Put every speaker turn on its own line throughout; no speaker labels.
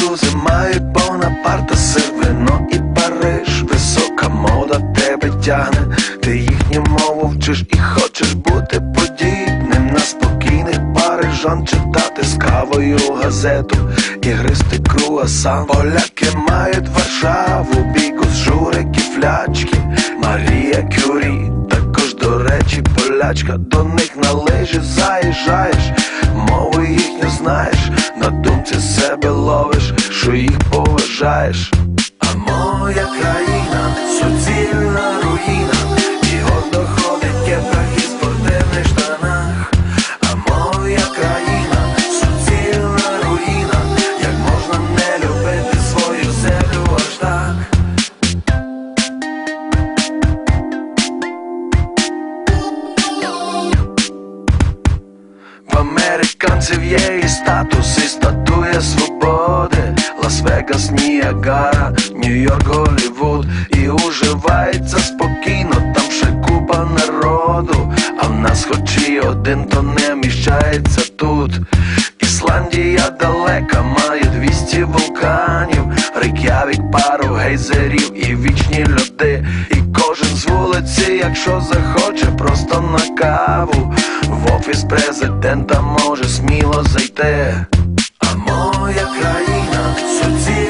французи мають Бонапарта, сир, вино і Париж, висока мода тебе тягне, ти їхню мову вчиш і хочеш бути подібним. На спокійних парижан читати з кавою газету. І гристи круасан. Поляки мають Варшаву, бігус, журики, флячки, Марія Кюрі, речі, полячка, до них на лижі заїжджаєш, мову їхню знаєш, на думці себе ловиш, що їх поважаєш. А моя країна суцільна руїна, і от доходить в Американців є і статус, і статуя свободи. Лас-Вегас, Ніагара, Нью-Йорк, Голлівуд. І уживається спокійно, там ще купа народу. А в нас хоч і один, то не вміщається тут. Ісландія далека, має 200 вулканів. Рейк'явік, пару гейзерів і вічні льоди І кожен з вулиці, якщо захоче, просто на каву. В офіс президента може сміло зайти. А моя країна суцільна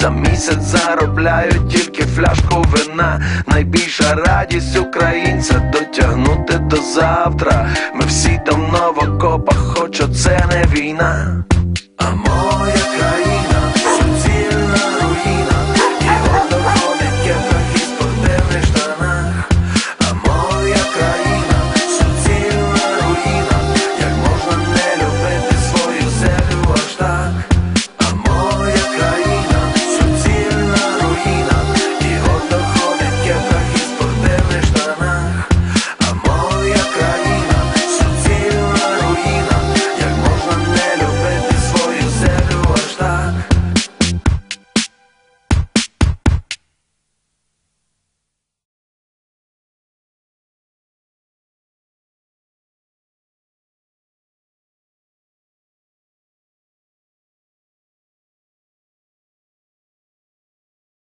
За місяць заробляють тільки фляжку вина. Найбільша радість українця дотягнути до завтра. Ми всі давно в окопах, хоч оце не війна. А моя